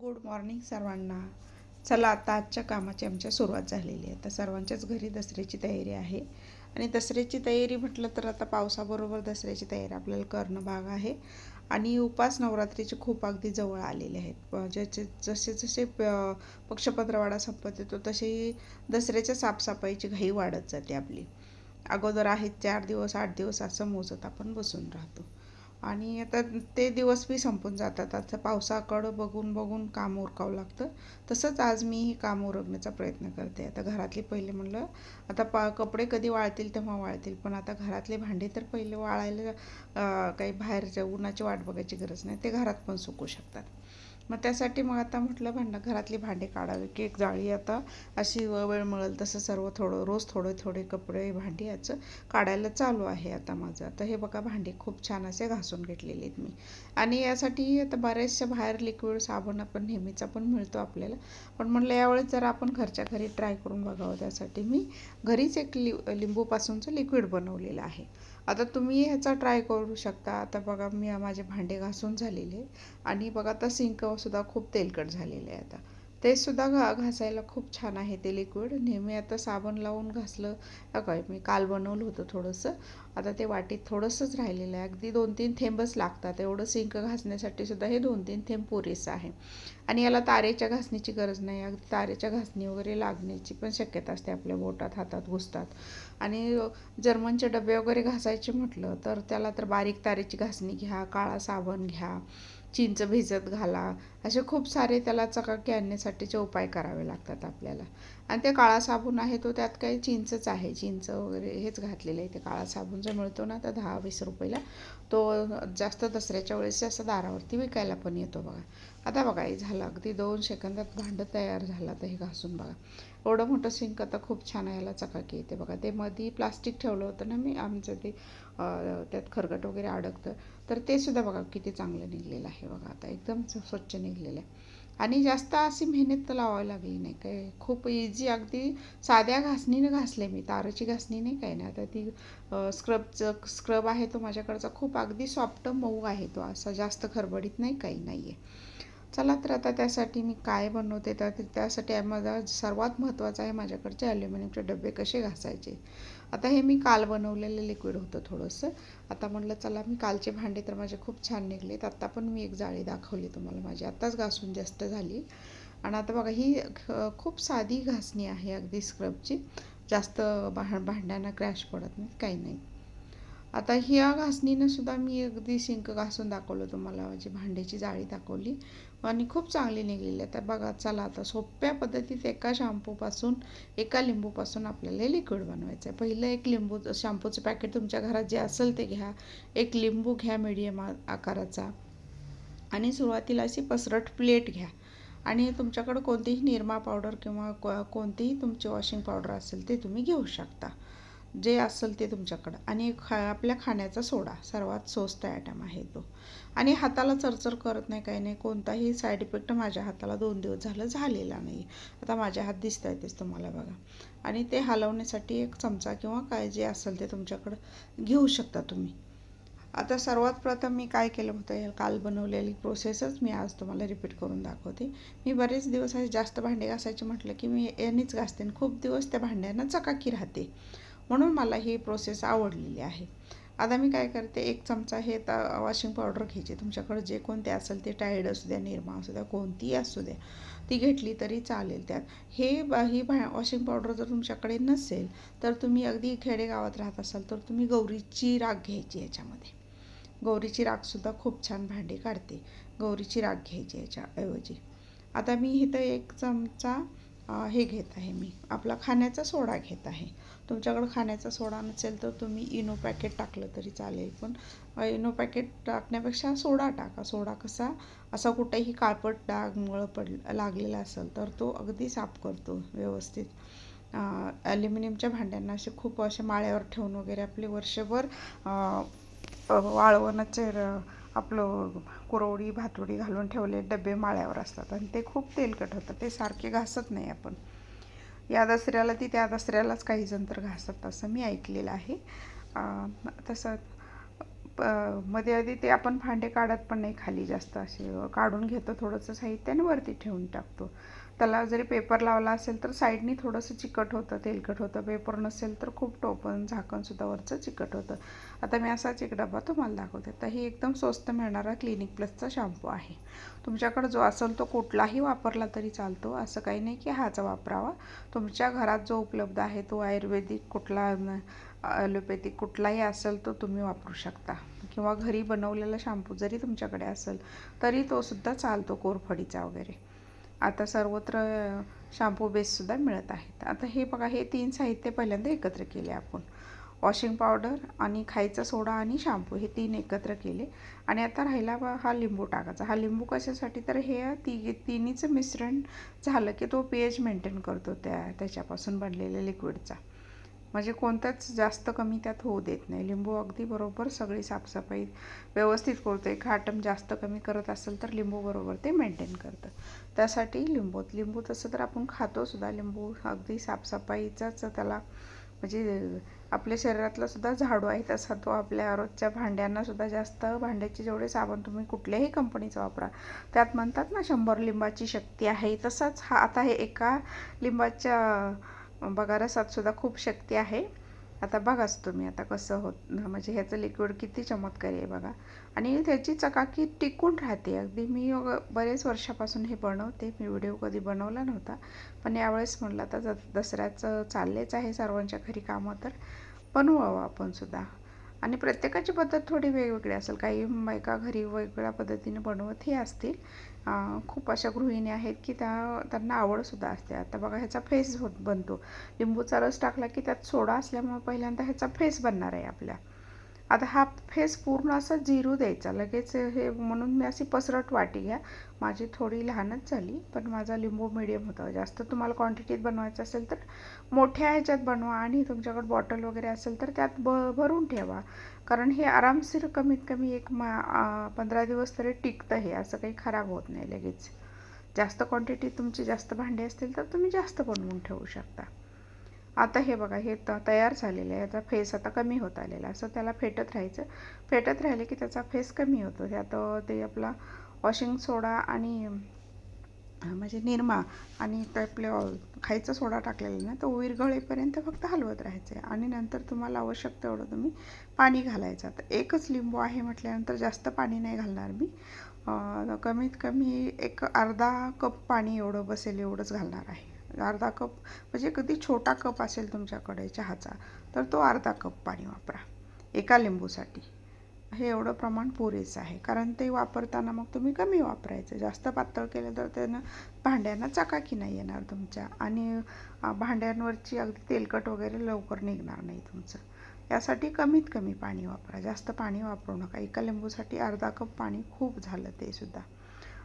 Good morning सर्वांना. चला आता आजच्या कामाची आमच्या सुरुवात झालेली आहे. आता सर्वांच्याच घरी दसऱ्याची तयारी आहे. आणि दसऱ्याची तयारी म्हटलं तर आता पावसाबरोबर दसऱ्याची तयारी आपल्याला करणं भाग आहे. आणि उपास नवरात्रीचे खूप अगदी जवळ आलेले आहेत. ज्याचे जसे जसे प- पक्षपत्रवाडा संपत येतो तशी दसऱ्याच्या साफसफाईची घाई वाढत जाते आपली. अगोदर आहेत चार दिवस आठ दिवस असं मोजत आपण बसून राहतो. आणि आता ते दिवस बी संपून जातात. आता पावसाकडं बघून बघून काम उरकावं लागतं. तसंच आज मी ही काम उरकण्याचा प्रयत्न करते. आता घरातली पहिले म्हणलं आता पा कपडे कधी वाळतील तेव्हा वाळतील. पण आता घरातले भांडे तर पहिले वाळायला काही बाहेरच्या उन्हाची वाट बघायची गरज नाही. ते घरात पण सुकू शकतात. मग त्यासाठी मग आता म्हटलं भांडं घरातली भांडे काढावे की एक जाळी आता अशी वेळ मिळेल तसं सर्व थोडं रोज थोडे थोडे कपडे भांडी याचं काढायला चालू आहे आता माझं. आता हे बघा भांडी खूप छान असे घासून घेतलेले आहेत मी. आणि यासाठी आता बऱ्याचशा बाहेर लिक्विड साबण आपण नेहमीचा पण मिळतो आपल्याला. पण म्हणलं यावेळेस जर आपण घरच्या घरी ट्राय करून बघावं त्यासाठी मी घरीच एक लि लिंबूपासूनचं लिक्विड बनवलेलं आहे. आता तुम्ही ह्याचा ट्राय करू शकता. आता बघा मी माझे भांडे घासून झालेले आणि बघा आता सिंकसुद्धा खूप तेलकट झालेले आहे आता. ते सुद्धा घा घासायला खूप छान आहे ते लिक्विड नेहमी आता साबण लावून घासलं. काय मी काल बनवलं होतं थोडंसं. आता ते वाटीत थोडंसंच राहिलेलं आहे. अगदी दोन तीन थेंबच लागतात. एवढं सिंक घासण्यासाठी सुद्धा हे दोन तीन थेंब पुरेसं आहे. आणि याला तारेच्या घासणीची गरज नाही. अगदी तारेच्या घासणी वगैरे लागण्याची पण शक्यता असते आपल्या बोटात हातात घुसतात. आणि जर्मनचे डबे वगैरे घासायचे म्हटलं तर त्याला तर बारीक तारेची घासणी घ्या काळा साबण घ्या. चिंच भिजत घाला. असे खूप सारे त्याला चकाकी आणण्यासाठीचे उपाय करावे लागतात आपल्याला. आणि ते काळा साबण आहे तो त्यात काही चिंचच आहे. चिंच वगैरे हेच घातलेलं आहे ते काळा साबण. जो मिळतो ना तर दहा वीस रुपयाला तो जास्त दसऱ्याच्या वेळेस जास्त दारावरती विकायला पण येतो बघा. आता बघा हे झालं. अगदी दोन सेकंदात भांडं तयार झालं तर हे घासून बघा. एवढं मोठं सिंक आता खूप छान याला चकाकी येते बघा. ते मधी प्लास्टिक ठेवलं होतं ना मी आमचं ते त्यात खरगट वगैरे अडकतं तर ते सुद्धा बघा किती चांगलं निघलेलं आहे बघा आता. एकदम स्वच्छ निघलेलं आहे. आणि जास्त अशी मेहनत तर लावावी लागली नाही. काय खूप इझी अगदी साध्या घासणीनं घासले मी. ताराची घासणी नाही काय नाही. आता ती स्क्रबचं स्क्रब आहे तो माझ्याकडचा. खूप अगदी सॉफ्ट मऊ आहे तो. असा जास्त खरबडीत नाही काही नाही आहे चला तर आता त्यासाठी मी काय बनवते? तर त्यासाठी माझा सर्वात महत्त्वाचं आहे माझ्याकडचे ॲल्युमिनियमचे डबे कसे घासायचे? आता हे मी काल बनवलेलं लिक्विड होतं थोडंसं. आता म्हटलं चला मी कालचे भांडे तर माझे खूप छान निघलेत. आत्ता पण मी एक जाळी दाखवली तुम्हाला माझी. आत्ताच घासून जास्त झाली. आणि आता बघा ही ख- खूप साधी घासणी आहे अगदी स्क्रबची जास्त भां भांड्यांना क्रॅश पडत नाही काही नाही. आता ह्या घासणीनं सुद्धा मी अगदी सिंक घासून दाखवलं तुम्हाला म्हणजे भांड्याची जाळी दाखवली. आणि खूप चांगली निघलेली. आहे तर बघा चला आता सोप्या पद्धतीत एका शॅम्पूपासून एका लिंबूपासून आपल्याला हे लिक्विड बनवायचं आहे पहिलं एक लिंबू शॅम्पूचं पॅकेट तुमच्या घरात जे असेल ते घ्या. एक लिंबू घ्या मीडियम आकाराचा. आणि सुरुवातीला अशी पसरट प्लेट घ्या. आणि तुमच्याकडं कोणतीही निरमा पावडर किंवा कोणतीही तुमची वॉशिंग पावडर असेल ते तुम्ही घेऊ शकता. जे असेल ते तुमच्याकडं. आणि खा आपल्या खाण्याचा सोडा सर्वात स्वस्त आयटम आहे तो. आणि हाताला चरचर करत नाही काही नाही. कोणताही साईड इफेक्ट माझ्या हाताला दोन दिवस झालं झालेला नाही. आता माझ्या हात दिसत आहेतच तुम्हाला बघा. आणि ते हलवण्यासाठी एक चमचा किंवा काय जे असेल ते तुमच्याकडं घेऊ शकता तुम्ही. आता सर्वात प्रथम मी काय केलं होतं काल बनवलेली प्रोसेसच मी आज तुम्हाला रिपीट करून दाखवते. मी बरेच दिवस असे जास्त भांडे घासायचे म्हटलं की मी यांनीच घासते आणि खूप दिवस त्या भांड्यांना चकाकी राहते. म्हणून मला ही प्रोसेस आवडलेली आहे. आता मी काय करते एक चमचा हे तर वॉशिंग पावडर घ्यायची. तुमच्याकडे जे कोणते असेल ते टाईड असू द्या निरमा असू द्या कोणतीही असू द्या ती घेतली तरी चालेल त्यात. हे ही भा वॉशिंग पावडर जर तुमच्याकडे नसेल तर तुम्ही अगदी खेडेगावात राहत असाल तर तुम्ही गौरीची राख घ्यायची याच्यामध्ये. गौरीची राखसुद्धा खूप छान भांडी काढते. गौरीची राख घ्यायची याच्याऐवजी. आता मी इथं एक चमचा हे घेत आहे मी. आपला खाण्याचा सोडा घेत आहे. तुमच्याकडं खाण्याचा सोडा नसेल तर तुम्ही इनो पॅकेट टाकलं तरी चालेल. पण इनो पॅकेट टाकण्यापेक्षा सोडा टाका. सोडा कसा असा कुठेही काळपट डाग मुळं पड लागलेला असेल तर तो अगदी साफ करतो व्यवस्थित. ॲल्युमिनियमच्या भांड्यांना असे खूप असे माळ्यावर ठेवून वगैरे आपले वर्षभर वाळवणाचे र- आपलं कुरवडी भातुडी घालून ठेवले. डबे माळ्यावर असतात आणि ते खूप तेलकट होतं. ते सारखे घासत नाही आपण. या दसऱ्याला ती त्या दसऱ्यालाच काही जण तर घासतात असं मी ऐकलेलं आहे. तसं प- मध्ये आधी ते आपण भांडे काढत पण नाही खाली जास्त असे. काढून घेतो थोडंसं साहित्य आणि वरती ठेवून टाकतो. त्याला जरी पेपर लावला असेल तर साईडनी थोडंसं चिकट होतं तेलकट होतं. पेपर नसेल तर खूप टोपण झाकणसुद्धा वरचं चिकट होतं. आता मी असाच एक डबा तुम्हाला दाखवते. तर ही एकदम स्वस्त मिळणारा क्लिनिक प्लसचा शॅम्पू आहे. तुमच्याकडे जो असेल तो कुठलाही वापरला तरी चालतो. असं काही नाही की हाचा वापरावा. तुमच्या घरात जो उपलब्ध आहे तो आयुर्वेदिक कुठला ॲलोपॅथिक कुठलाही असेल तो तुम्ही वापरू शकता. किंवा घरी बनवलेला शॅम्पू जरी तुमच्याकडे असेल तरी तो सुद्धा चालतो कोरफडीचा वगैरे. आता सर्वत्र शॅम्पू बेससुद्धा मिळत आहेत. आता हे बघा हे तीन साहित्य पहिल्यांदा एकत्र केले आपण. वॉशिंग पावडर आणि खायचा सोडा आणि शॅम्पू हे तीन एकत्र केले. आणि आता राहिला बा हा लिंबू टाकायचा. हा लिंबू कशासाठी? तर हे ती तिन्हीचं मिश्रण झालं की तो पी एच मेंटेन करतो त्या त्याच्यापासून बनलेल्या लिक्विडचा म्हणजे कोणताच जास्त कमी त्यात होऊ देत नाही. लिंबू अगदी बरोबर सगळी साफसफाई व्यवस्थित करतो एक आटम जास्त कमी करत असेल तर लिंबू बरोबर ते मेंटेन करतं. त्यासाठी लिंबू लिंबू तसं तर आपण खातोसुद्धा लिंबू अगदी साफसफाईचाच त्याला म्हणजे आपल्या शरीरातला सुद्धा झाडू आहे तसा तो आपल्या रोजच्या भांड्यांना सुद्धा जास्त भांड्याचे जेवढे साबण तुम्ही कुठल्याही कंपनीचा वापरा त्यात म्हणतात ना शंभर लिंबाची शक्ती आहे. तसाच हा आता हे एका लिंबाच्या बघा सातसुद्धा खूप शक्ती आहे. आता बघाच तुम्ही आता कसं होत म्हणजे ह्याचं लिक्विड किती चमत्कारी आहे बघा. आणि त्याची चकाकी टिकून राहते. अगदी मी बरेच वर्षापासून हे बनवते. मी व्हिडिओ कधी बनवला नव्हता. पण यावेळेस म्हटलं आता ज दसऱ्याचं चाललेच आहे सर्वांच्या घरी कामं तर. बनवावं आपण सुद्धा. आणि प्रत्येकाची पद्धत थोडी वेगवेगळी असेल. काही बायका घरी वेगवेगळ्या पद्धतीने बनवतही असतील. खूप अशा गृहिणी आहेत की त्या त्यांना आवडसुद्धा असते. आता बघा ह्याचा फेस होत बनतो. लिंबूचा रस टाकला की त्यात सोडा असल्यामुळे पहिल्यांदा ह्याचा फेस बनणार आहे आपल्या. आता हा फेस पूर्ण असा जिरू द्यायचा. लगेच हे म्हणून मी अशी पसरट वाटी घ्या. माझी थोडी लहानच झाली पण माझा लिंबू मिडियम होता. जास्त तुम्हाला क्वांटिटीत बनवायचं असेल तर मोठ्या ह्याच्यात बनवा आणि तुमच्याकडे बॉटल वगैरे असेल तर त्यात ब भरून ठेवा. कारण हे आरामशीर कमीत कमी एक मा पंधरा दिवस तरी टिकतं हे. असं काही खराब होत नाही लगेच. जास्त क्वांटिटी तुमची जास्त भांडी असतील तर तुम्ही जास्त बनवून ठेवू शकता. आता हे बघा हे त तयार झालेलं आहे. याचा फेस आता कमी होत आलेला असं त्याला फेटत राहायचं. फेटत राहिले की त्याचा फेस कमी होतो. त्यात ते आपला वॉशिंग सोडा आणि म्हणजे निरमा आणि ते आपले खायचा सोडा टाकलेला ना तो विरघळेपर्यंत फक्त हलवत राहायचं आहे आणि नंतर तुम्हाला आवश्यक तेवढं तुम्ही पाणी घालायचं. तर एकच लिंबू आहे म्हटल्यानंतर जास्त पाणी नाही घालणार मी. कमीत कमी एक अर्धा कप पाणी एवढं बसेल एवढंच घालणार आहे. अर्धा कप म्हणजे कधी छोटा कप असेल तुमच्याकडे चहाचा तर तो अर्धा कप पाणी वापरा एका लिंबूसाठी. हे एवढं प्रमाण पुरेसं आहे कारण ते वापरताना मग तुम्ही कमी वापरायचं. जास्त पातळ केलं तर त्यानं भांड्यांना चकाकी नाही येणार तुमच्या आणि भांड्यांवरची अगदी तेलकट वगैरे लवकर निघणार नाही तुमचं. यासाठी कमीत कमी पाणी वापरा जास्त पाणी वापरू नका. एका लिंबूसाठी अर्धा कप पाणी खूप झालं ते सुद्धा.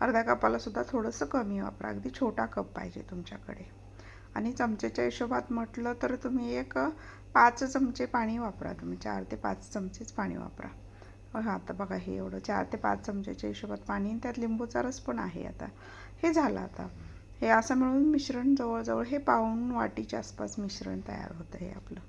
अर्ध्या कपालासुद्धा थोडंसं कमी वापरा. अगदी छोटा कप पाहिजे तुमच्याकडे. आणि चमचेच्या हिशोबात म्हटलं तर तुम्ही एक पाच चमचे पाणी वापरा तुम्ही. चार ते पाच चमचेच पाणी वापरा. हां आता बघा हे एवढं. चार ते पाच चमच्याच्या हिशोबात पाणी आणि त्यात लिंबूचा रस पण आहे आता. हे झालं आता. हे असं मिळून मिश्रण जवळजवळ हे पाऊण वाटीच्या आसपास मिश्रण तयार होतं हे आपलं.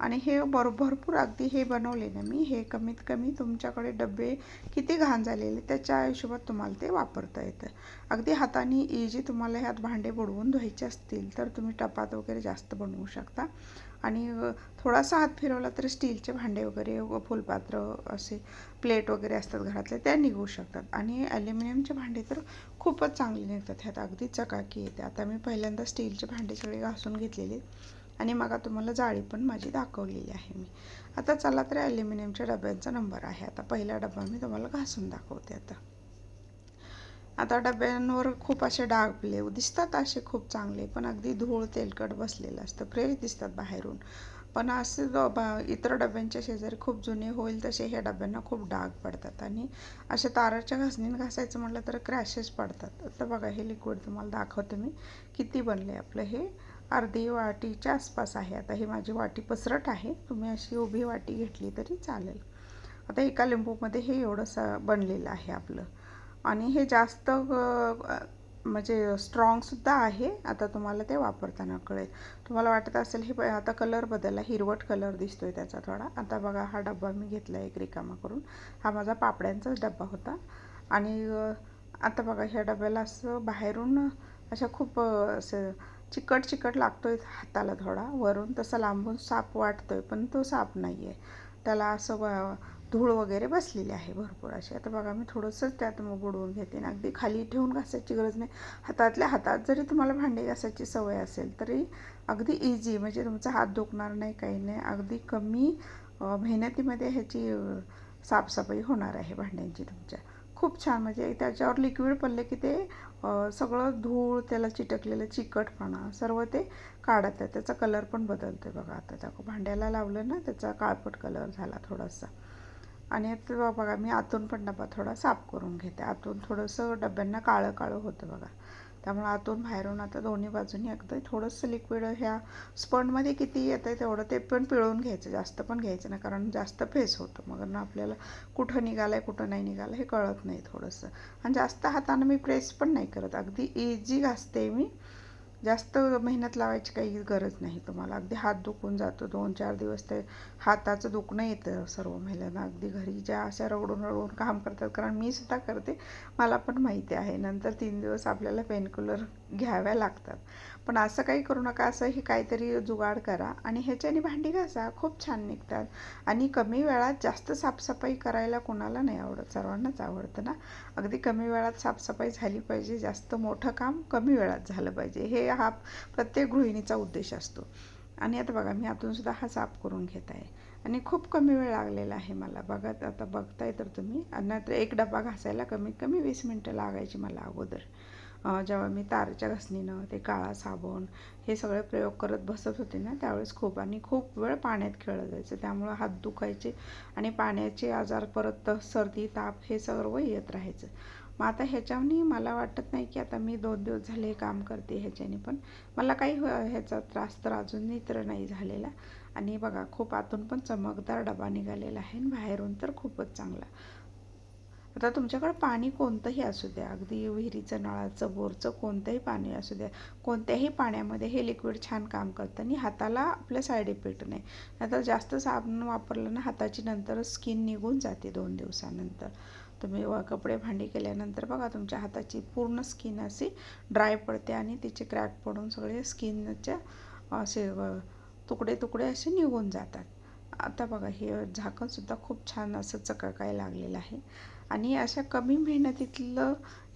आणि हे बर भरपूर अगदी हे बनवले ना मी. हे कमीत कमी तुमच्याकडे डबे किती घाण झालेले त्याच्या हिशोबात तुम्हाला ते वापरता येतं. अगदी हाताने इजी तुम्हाला ह्यात भांडे बुडवून धुवायचे असतील तर तुम्ही टपात वगैरे जास्त बनवू शकता. आणि थोडासा हात फिरवला तर स्टीलचे भांडे वगैरे फुलपात्र असे प्लेट वगैरे असतात घरातले त्या निघू शकतात. आणि ॲल्युमिनियमचे भांडे तर खूपच चांगले निघतात. ह्यात अगदी चकाकी येते. आता मी पहिल्यांदा स्टीलचे भांडे सगळे घासून घेतलेले. आणि मागा तुम्हाला जाळी पण माझी दाखवलेली आहे मी. आता चला तर ॲल्युमिनियमच्या डब्यांचा नंबर आहे. आता पहिला डबा मी तुम्हाला घासून दाखवते आता. आता डब्यांवर खूप असे डाग ब्लेव दिसतात असे खूप चांगले पण अगदी धूळ तेलकट बसलेलं असतं. फ्रेश दिसतात बाहेरून. पण असे इतर डब्यांच्या शेजारी खूप जुने होईल तसे ह्या डब्यांना खूप डाग पडतात. आणि अशा ताराच्या घासणीने घासायचं म्हटलं तर क्रॅशेस पडतात. आता बघा हे लिक्विड तुम्हाला दाखवते मी. किती बनले आपलं हे? अर्धी वाटीच्या आसपास आहे. आता ही माझी वाटी पसरट आहे. तुम्ही अशी उभी वाटी घेतली तरी चालेल. आता एका लिंबूमध्ये हे एवढंसं बनलेलं आहे आपलं. आणि हे जास्त म्हणजे स्ट्रॉंगसुद्धा आहे. आता तुम्हाला ते वापरताना कळेल. तुम्हाला वाटत असेल हे प- आता कलर बदलला. हिरवट कलर दिसतो आहे त्याचा थोडा. आता बघा हा डब्बा मी घेतला एक रिकामा करून. हा माझा पापड्यांचाच डब्बा होता. आणि आता बघा ह्या डब्याला असं बाहेरून अशा खूप असं चिकट चिकट लागतो आहे हाताला थोडा. वरून तसा लांबून साप वाटतो आहे पण तो साप नाही आहे त्याला असं व- धूळ वगैरे बसलेली आहे भरपूर अशी. आता बघा मी थोडंसंच त्यात मग बुडवून घेते. आणि अगदी खाली ठेवून घासायची गरज नाही. हातातल्या हातात जरी तुम्हाला भांडी घासायची सवय असेल तरी अगदी इझी म्हणजे तुमचा हात दुखणार नाही काही नाही. अगदी कमी मेहनतीमध्ये ह्याची साफसफाई होणार आहे भांड्यांची तुमच्या. खूप छान म्हणजे त्याच्यावर लिक्विड पडले की ते सगळं धूळ त्याला चिटकलेलं चिकटपणा सर्व ते काढत आहे. त्याचा कलर पण बदलतो बघा आता. त्या भांड्याला लावलं ना त्याचा काळपट कलर झाला थोडासा. आणि आता बघा मी आतून पण डबा थोडा साफ करून घेते. आतून थोडंसं डब्यांना काळं काळं होतं बघा. त्यामुळे आतून बाहेरून आता दोन्ही बाजूनी अगदी थोडंसं लिक्विड ह्या स्पंडमध्ये किती येतं आहे तेवढं ते पण पिळून घ्यायचं जास्त पण घ्यायचं नाही कारण जास्त फेस होतं. मग ना आपल्याला कुठं निघालं आहे कुठं नाही निघालं हे कळत नाही थोडंसं. आणि जास्त हातानं मी प्रेस पण नाही करत. अगदी इझी घासते मी. जास्त मेहनत लावायची काही गरज नाही तुम्हाला. अगदी हात दुखून जातो दोन चार दिवस ते हाताचं दुखणं येतं सर्व महिलांना. अगदी घरी ज्या अशा रगडून रगडून काम करतात कारण मी सुद्धा करते मला पण माहिती आहे. नंतर तीन दिवस आपल्याला पेनकुलर घ्याव्या लागतात. पण असं काही करू नका असं हे काहीतरी जुगाड करा आणि ह्याच्याने भांडी घासा खूप छान निघतात. आणि कमी वेळात जास्त साफसफाई करायला कोणाला नाही आवडत सर्वांनाच आवडतं ना? अगदी कमी वेळात साफसफाई झाली पाहिजे जास्त मोठं काम कमी वेळात झालं पाहिजे हे हा प्रत्येक गृहिणीचा उद्देश असतो. आणि आता बघा मी आतून सुद्धा हा साफ करून घेत आहे. आणि खूप कमी वेळ लागलेला आहे मला. बघा आता बघताय तर तुम्ही. नाहीतर एक डबा घासायला कमीत कमी वीस मिनटं लागायची मला अगोदर. जेव्हा मी तारच्या घासणीनं ते काळा साबण हे सगळे प्रयोग करत बसत होते ना त्यावेळेस खूप. आणि खूप वेळ पाण्यात खेळलं जायचं. त्यामुळं हात दुखायचे आणि पाण्याचे आजार परत सर्दी ताप हे सर्व येत राहायचं. मग आता ह्याच्याने मला वाटत नाही की आता मी दोन दिवस झाले हे काम करते ह्याच्याने पण मला काही ह्याचा त्रास तर अजूनही तर नाही झालेला. आणि बघा खूप आतून पण चमकदार डबा निघालेला आहे आणि बाहेरून तर खूपच चांगला. आता तुमच्याकडं पाणी कोणतंही असू द्या अगदी विहिरीचं नळाचं बोरचं कोणतंही पाणी असू द्या कोणत्याही पाण्यामध्ये हे लिक्विड छान काम करतं आणि हाताला आपल्या साईड इफेक्ट नाही. नाहीतर जास्त साबण वापरलं ना हाताची नंतर स्किन निघून जाते दोन दिवसानंतर. तुम्ही व कपडे भांडी केल्यानंतर बघा तुमच्या हाताची पूर्ण स्किन अशी ड्राय पडते आणि तिचे क्रॅक पडून सगळे स्किनच्या असे तुकडे तुकडे असे निघून जातात. आता बघा हे झाकणसुद्धा खूप छान असं चकाकाय लागलेलं आहे. आणि अशा कमी मेहनतीतलं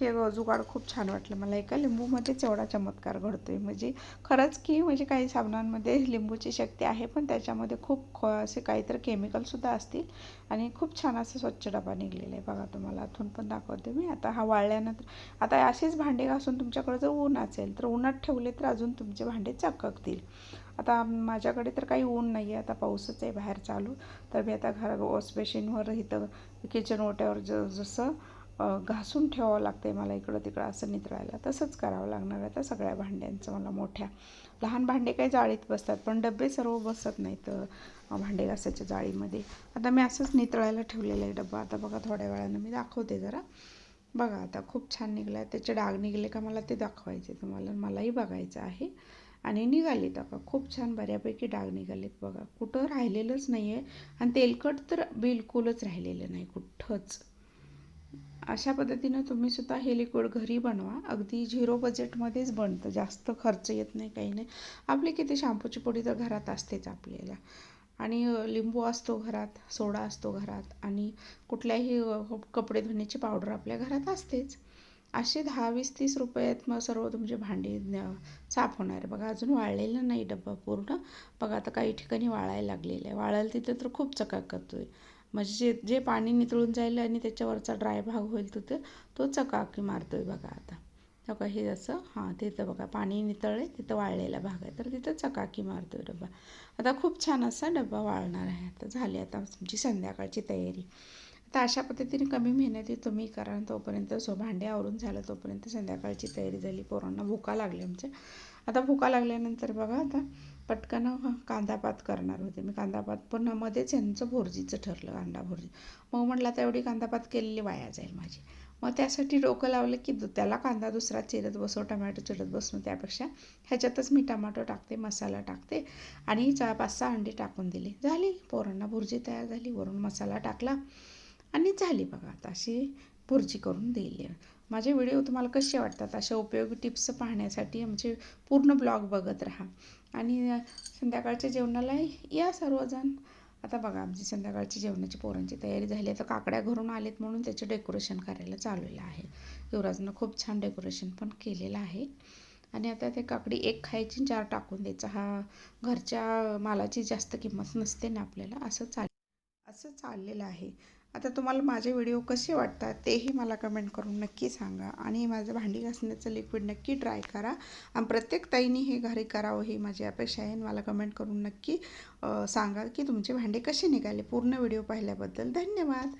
हे जुगाड खूप छान वाटलं मला. एका लिंबूमध्येच एवढा चमत्कार घडतो आहे म्हणजे खरंच की म्हणजे काही साबणांमध्ये लिंबूची शक्ती आहे पण त्याच्यामध्ये खूप ख असे काहीतरी केमिकलसुद्धा असतील. आणि खूप छान असं स्वच्छ डबा निघलेला आहे बघा तुम्हाला. आतून पण दाखवते मी. आता हा वाळल्यानंतर आता असेच भांडे घासून तुमच्याकडे जर ऊन असेल तर उन्हात ठेवले तर अजून तुमचे भांडे चककतील. आता माझ्याकडे तर काही ऊन नाही आहे आता पाऊसच आहे बाहेर चालू. तर मी आता घर वॉश बेसिनवर इथं किचन ओट्यावर ज जसं घासून ठेवावं लागतं आहे मला इकडं तिकडं असं नितळायला तसंच करावं लागणार आहे आता सगळ्या भांड्यांचं मला मोठ्या. लहान भांडे काही जाळीत बसतात पण डबे सर्व बसत नाहीत भांडे घासायच्या जाळीमध्ये. आता मी असंच नितळायला ठेवलेलं आहे डबा. आता बघा थोड्या वेळानं मी दाखवते जरा. बघा आता खूप छान निघलं आहे त्याचे डाग निघले का मला ते दाखवायचे. तुम्हाला मलाही बघायचं आहे. आणि निघालेत अगं. खूप छान बऱ्यापैकी डाग निघालेत बघा. कुठं राहिलेलंच नाही आहे आणि तेलकट तर बिलकुलच राहिलेलं नाही कुठंच. अशा पद्धतीनं तुम्ही सुद्धा हे लिक्विड घरी बनवा. अगदी झिरो बजेटमध्येच बनतं. जास्त खर्च येत नाही काही नाही. आपली किती शॅम्पूची पोडी तर घरात असतेच आपल्याला. आणि लिंबू असतो घरात सोडा असतो घरात. आणि कुठल्याही कपडे धुण्याची पावडर आपल्या घरात असतेच. असे दहा वीस तीस रुपयात मग सर्व तुमचे भांडी साफ होणार आहे. बघा अजून वाळलेलं नाही डब्बा पूर्ण. बघा आता काही ठिकाणी वाळायला लागलेलं आहे. वाळायला तिथं तर खूप चकाक आहे म्हणजे जे जे पाणी नितळून जाईल आणि त्याच्यावरचा ड्राय भाग होईल तिथं तो चकाकी मारतोय बघा आता. बघा हे असं हां तिथं बघा पाणी नितळले तिथं वाळलेला भाग आहे. तर तिथं चकाकी मारतोय डबा आता खूप छान असा डबा वाळणार आहे. आता झाली आता तुमची संध्याकाळची तयारी. आता अशा पद्धतीने कमी मेहनती तुम्ही करा. तोपर्यंत सो भांडे आवरून झालं तोपर्यंत संध्याकाळची तयारी झाली. पोरांना भुका लागल्या आमच्या. आता भुका लागल्यानंतर बघा आता पटकन कांदापात करणार होते मी. कांदापात पण मध्येच यांचं भुर्जीचं ठरलं कांदा भुर्जी. मग म्हटलं आता एवढी कांदापात केलेली वाया जाईल माझी. मग त्यासाठी डोकं लावलं की त्याला कांदा दुसरा चिरत बसव टमॅटो चिरत बसणं त्यापेक्षा. ह्याच्यातच मी टमाटो टाकते मसाला टाकते आणि चार पाच सहा अंडी टाकून दिली. झाली. पोरांना भुर्जी तयार झाली. वरून मसाला टाकला. आणि झाली बघा आता अशी भुर्जी करून दिली माझे व्हिडिओ तुम्हाला कसे वाटतात? अशा उपयोगी टिप्स पाहण्यासाठी आमचे पूर्ण ब्लॉग बघत राहा. आणि संध्याकाळच्या जेवणाला या सर्वजण. आता बघा आमची संध्याकाळची जेवणाची पोरांची तयारी झाली. आता काकड्या घरून आलेत म्हणून त्याचे डेकोरेशन करायला चाललेलं आहे. युवराजनं खूप छान डेकोरेशन पण केलेलं आहे. आणि आता ते काकडी एक खायची चार टाकून द्यायचा. हा घरच्या मालाची जास्त किंमत नसते ना आपल्याला. असं चाल असं चाललेलं आहे. आता तुम्हाला माझे व्हिडिओ कसे वाटतात तेही मला कमेंट करून नक्की सांगा आणि माझं भांडी घासण्याचं लिक्विड नक्की ट्राय करा. आणि प्रत्येक ताईने हे घरी करावं ही माझी अपेक्षा आहे. मला कमेंट करून नक्की सांगा की तुमचे भांडे कसे निघाले? पूर्ण व्हिडिओ पाहिल्याबद्दल धन्यवाद.